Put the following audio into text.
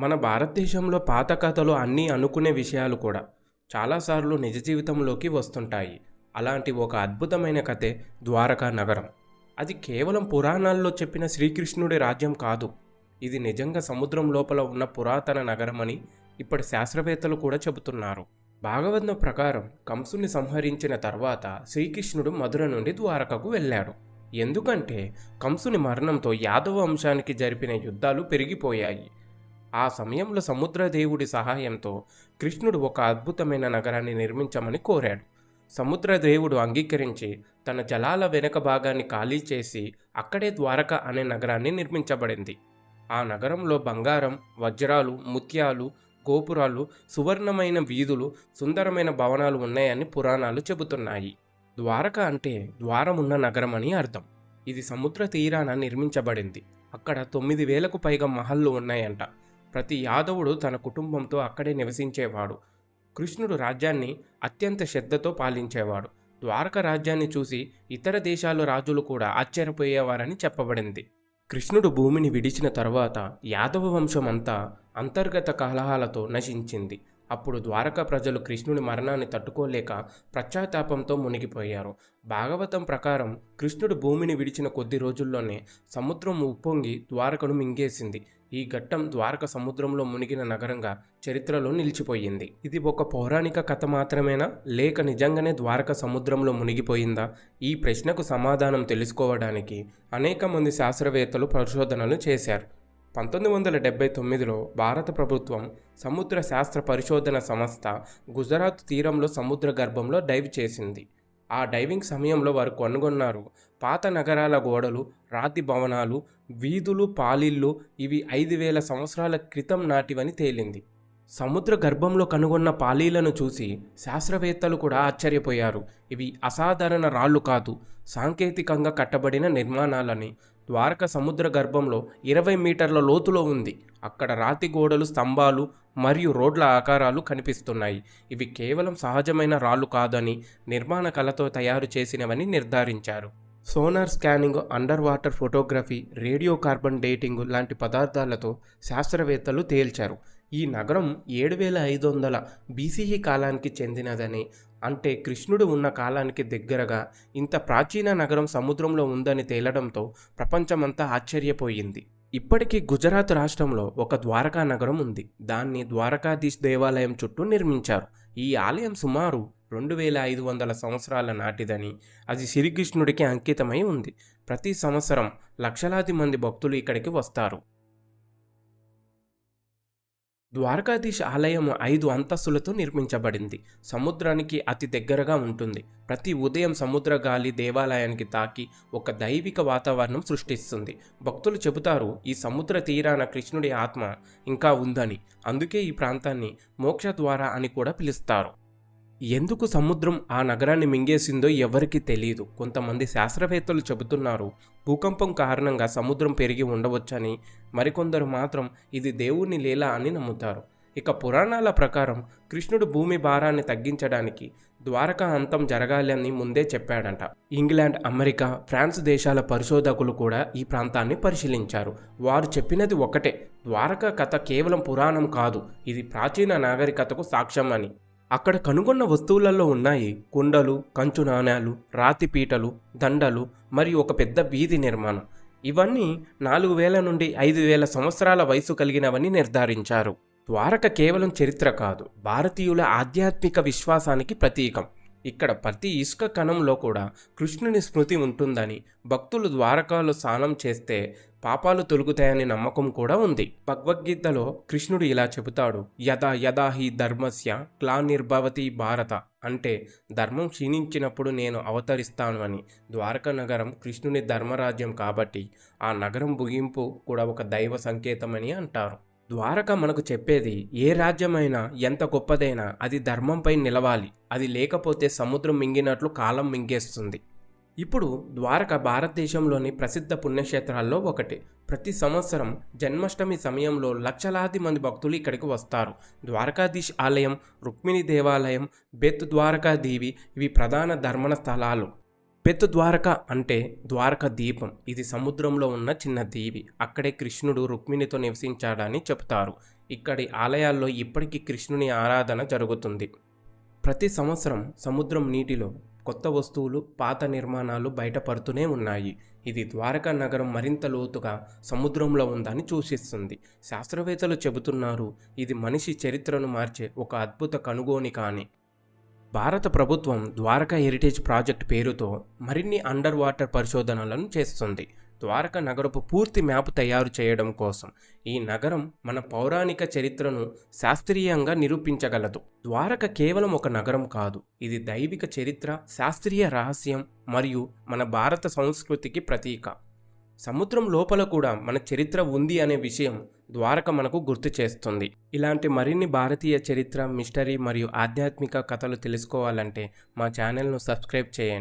మన భారతదేశంలో పాత కథలు అన్నీ అనుకునే విషయాలు కూడా చాలాసార్లు నిజ జీవితంలోకి వస్తుంటాయి. అలాంటి ఒక అద్భుతమైన కథే ద్వారకా నగరం. అది కేవలం పురాణాల్లో చెప్పిన శ్రీకృష్ణుడి రాజ్యం కాదు. ఇది నిజంగా సముద్రం లోపల ఉన్న పురాతన నగరం అని ఇప్పటి శాస్త్రవేత్తలు కూడా చెబుతున్నారు. భాగవతం ప్రకారం కంసుని సంహరించిన తర్వాత శ్రీకృష్ణుడు మధుర నుండి ద్వారకకు వెళ్ళాడు. ఎందుకంటే కంసుని మరణంతో యాదవ వంశానికి జరిపిన యుద్ధాలు పెరిగిపోయాయి. ఆ సమయంలో సముద్రదేవుడి సహాయంతో కృష్ణుడు ఒక అద్భుతమైన నగరాన్ని నిర్మించమని కోరాడు. సముద్రదేవుడు అంగీకరించి తన జలాల వెనక భాగాన్ని ఖాళీ చేసి అక్కడే ద్వారక అనే నగరాన్ని నిర్మించబడింది. ఆ నగరంలో బంగారం వజ్రాలు ముత్యాలు గోపురాలు సువర్ణమైన వీధులు సుందరమైన భవనాలు ఉన్నాయని పురాణాలు చెబుతున్నాయి. ద్వారక అంటే ద్వారమున్న నగరం అని అర్థం. ఇది సముద్ర తీరాన నిర్మించబడింది. అక్కడ తొమ్మిది వేలకు పైగా మహల్లు ఉన్నాయంట. ప్రతి యాదవుడు తన కుటుంబంతో అక్కడే నివసించేవాడు. కృష్ణుడు రాజ్యాన్ని అత్యంత శ్రద్ధతో పాలించేవాడు. ద్వారక రాజ్యాన్ని చూసి ఇతర దేశాల రాజులు కూడా ఆశ్చర్యపోయేవారని చెప్పబడింది. కృష్ణుడు భూమిని విడిచిన తర్వాత యాదవ వంశం అంతా అంతర్గత కలహాలతో నశించింది. అప్పుడు ద్వారక ప్రజలు కృష్ణుని మరణాన్ని తట్టుకోలేక పశ్చాత్తాపంతో మునిగిపోయారు. భాగవతం ప్రకారం కృష్ణుడు భూమిని విడిచిన కొద్ది రోజుల్లోనే సముద్రం ఉప్పొంగి ద్వారకను మింగేసింది. ఈ ఘట్టం ద్వారక సముద్రంలో మునిగిన నగరంగా చరిత్రలో నిలిచిపోయింది. ఇది ఒక పౌరాణిక కథ మాత్రమేనా? లేక నిజంగానే ద్వారక సముద్రంలో మునిగిపోయిందా? ఈ ప్రశ్నకు సమాధానం తెలుసుకోవడానికి అనేక మంది శాస్త్రవేత్తలు పరిశోధనలు చేశారు. పంతొమ్మిది వందల డెబ్బై తొమ్మిదిలో భారత ప్రభుత్వం సముద్ర శాస్త్ర పరిశోధన సంస్థ గుజరాత్ తీరంలో సముద్ర గర్భంలో డైవ్ చేసింది. ఆ డైవింగ్ సమయంలో వారు కనుగొన్నారు పాత నగరాల గోడలు రాతి భవనాలు వీధులు పాలిళ్ళు ఇవి ఐదు వేల సంవత్సరాల క్రితం నాటివని తేలింది. సముద్ర గర్భంలో కనుగొన్న పాలీలను చూసి శాస్త్రవేత్తలు కూడా ఆశ్చర్యపోయారు. ఇవి అసాధారణ రాళ్ళు కాదు సాంకేతికంగా కట్టబడిన నిర్మాణాలని ద్వారక సముద్ర గర్భంలో ఇరవై మీటర్ల లోతులో ఉంది. అక్కడ రాతి గోడలు స్తంభాలు మరియు రోడ్ల ఆకారాలు కనిపిస్తున్నాయి. ఇవి కేవలం సహజమైన రాళ్ళు కాదని నిర్మాణ కళతో తయారు చేసినవని నిర్ధారించారు. Sonar scanning under water photography radio carbon dating లాంటి పదార్థాలతో శాస్త్రవేత్తలు తేల్చారు. ఈ నగరం ఏడు వేల ఐదు వందల బీసీఈ కాలానికి చెందినదని అంటే కృష్ణుడు ఉన్న కాలానికి దగ్గరగా ఇంత ప్రాచీన నగరం సముద్రంలో ఉందని తేలడంతో ప్రపంచమంతా ఆశ్చర్యపోయింది. ఇప్పటికీ గుజరాత్ రాష్ట్రంలో ఒక ద్వారకా నగరం ఉంది. దాన్ని ద్వారకాధీశ్ దేవాలయం చుట్టూ నిర్మించారు. ఈ ఆలయం సుమారు రెండు వేల ఐదు వందల సంవత్సరాల నాటిదని అది శ్రీకృష్ణుడికి అంకితమై ఉంది. ప్రతి సంవత్సరం లక్షలాది మంది భక్తులు ఇక్కడికి వస్తారు. ద్వారకాధీశ ఆలయము ఐదు అంతస్తులతో నిర్మించబడింది. సముద్రానికి అతి దగ్గరగా ఉంటుంది. ప్రతి ఉదయం సముద్ర గాలి దేవాలయానికి తాకి ఒక దైవిక వాతావరణం సృష్టిస్తుంది. భక్తులు చెబుతారు ఈ సముద్ర తీరాన కృష్ణుడి ఆత్మ ఇంకా ఉందని. అందుకే ఈ ప్రాంతాన్ని మోక్ష ద్వారా అని కూడా పిలుస్తారు. ఎందుకు సముద్రం ఆ నగరాన్ని మింగేసిందో ఎవరికీ తెలియదు కొంతమంది శాస్త్రవేత్తలు చెబుతున్నారు భూకంపం కారణంగా సముద్రం పెరిగి ఉండవచ్చని. మరికొందరు మాత్రం ఇది దేవుని లీల అని నమ్ముతారు. ఇక పురాణాల ప్రకారం కృష్ణుడు భూమి భారాన్ని తగ్గించడానికి ద్వారకా అంతం జరగాలని ముందే చెప్పాడంట. ఇంగ్లాండ్ అమెరికా ఫ్రాన్స్ దేశాల పరిశోధకులు కూడా ఈ ప్రాంతాన్ని పరిశీలించారు. వారు చెప్పినది ఒకటే ద్వారకా కథ కేవలం పురాణం కాదు ఇది ప్రాచీన నాగరికతకు సాక్ష్యం అని అక్కడ కనుగొన్న వస్తువులలో ఉన్నాయి కుండలు కంచు నాణాలు రాతిపీటలు దండలు మరియు ఒక పెద్ద వీధి నిర్మాణం. ఇవన్నీ నాలుగు వేల నుండి ఐదు వేల సంవత్సరాల వయసు కలిగినవని నిర్ధారించారు. ద్వారక కేవలం చరిత్ర కాదు భారతీయుల ఆధ్యాత్మిక విశ్వాసానికి ప్రతీకం. ఇక్కడ ప్రతి ఇసుక కణంలో కూడా కృష్ణుని స్మృతి ఉంటుందని భక్తులు ద్వారకాలో స్నానం చేస్తే పాపాలు తొలుగుతాయనే నమ్మకం కూడా ఉంది. భగవద్గీతలో కృష్ణుడు ఇలా చెబుతాడు యదా యదా హి ధర్మస్య క్లానిర్భవతి భారత అంటే ధర్మం క్షీణించినప్పుడు నేను అవతరిస్తాను అని. ద్వారక నగరం కృష్ణుని ధర్మరాజ్యం కాబట్టి ఆ నగరం ముగింపు కూడా ఒక దైవ సంకేతమని అంటారు. ద్వారక మనకు చెప్పేది ఏ రాజ్యమైనా ఎంత గొప్పదైనా అది ధర్మంపై నిలవాలి. అది లేకపోతే సముద్రం మింగినట్లు కాలం మింగేస్తుంది. ఇప్పుడు ద్వారక భారతదేశంలోని ప్రసిద్ధ పుణ్యక్షేత్రాల్లో ఒకటి. ప్రతి సంవత్సరం జన్మాష్టమి సమయంలో లక్షలాది మంది భక్తులు ఇక్కడికి వస్తారు. ద్వారకాధీష్ ఆలయం రుక్మిణి దేవాలయం బెత్ ద్వారకాదేవి ఇవి ప్రధాన ధర్మణ స్థలాలు. బెత్ ద్వారక అంటే ద్వారక దీపం. ఇది సముద్రంలో ఉన్న చిన్న దీవి. అక్కడే కృష్ణుడు రుక్మిణితో నివసించాడని చెబుతారు. ఇక్కడి ఆలయాల్లో ఇప్పటికీ కృష్ణుని ఆరాధన జరుగుతుంది. ప్రతి సంవత్సరం సముద్రం నీటిలో కొత్త వస్తువులు పాత నిర్మాణాలు బయటపడుతూనే ఉన్నాయి. ఇది ద్వారకా నగరం మరింత లోతుగా సముద్రంలో ఉందని సూచిస్తుంది శాస్త్రవేత్తలు చెబుతున్నారు ఇది మనిషి చరిత్రను మార్చే ఒక అద్భుత కనుగోని కాని. భారత ప్రభుత్వం ద్వారకా హెరిటేజ్ ప్రాజెక్ట్ పేరుతో మరిన్ని అండర్ వాటర్ పరిశోధనలను చేస్తుంది. ద్వారక నగరపు పూర్తి మ్యాప్ తయారు చేయడం కోసం ఈ నగరం మన పౌరాణిక చరిత్రను శాస్త్రీయంగా నిరూపించగలదు. ద్వారక కేవలం ఒక నగరం కాదు ఇది దైవిక చరిత్ర శాస్త్రీయ రహస్యం మరియు మన భారత సంస్కృతికి ప్రతీక. సముద్రం లోపల కూడా మన చరిత్ర ఉంది అనే విషయం ద్వారక మనకు గుర్తు చేస్తుంది. ఇలాంటి మరిన్ని భారతీయ చరిత్ర మిస్టరీ మరియు ఆధ్యాత్మిక కథలు తెలుసుకోవాలంటే మా ఛానల్ను సబ్స్క్రైబ్ చేయండి.